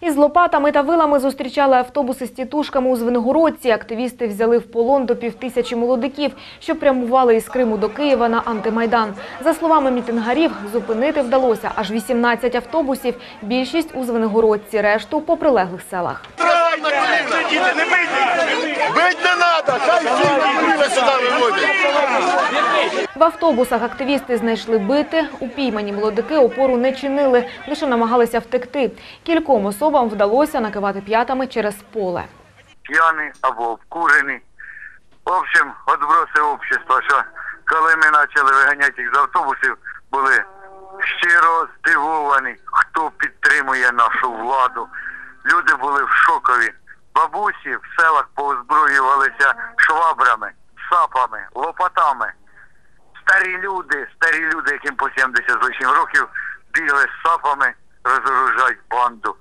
Із лопатами та вилами зустрічали автобуси з тітушками у Звенигородці. Активісти взяли в полон до півтисячі молодиків, що прямували із Криму до Києва на антимайдан. За словами мітингарів, зупинити вдалося аж 18 автобусів. Більшість у Звенигородці, решту по прилеглих селах. Бить не надо, хай сюди виводять. В автобусах активісти знайшли бити. Упіймані молодики опору не чинили, лише намагалися втекти. Кільком особам вдалося накивати п'ятами через поле. п'яний або обкурений. В общем, відброси общества, що коли ми почали виганяти їх з автобусів, були щиро здивовані, хто підтримує нашу владу. Люди були в шокові. Бабусі в селах поозброювалися швабрами, сапами, лопатами. Старі люди, старі люди, яким по 70 з лишнім років, бігли з сапами, розоружають банду.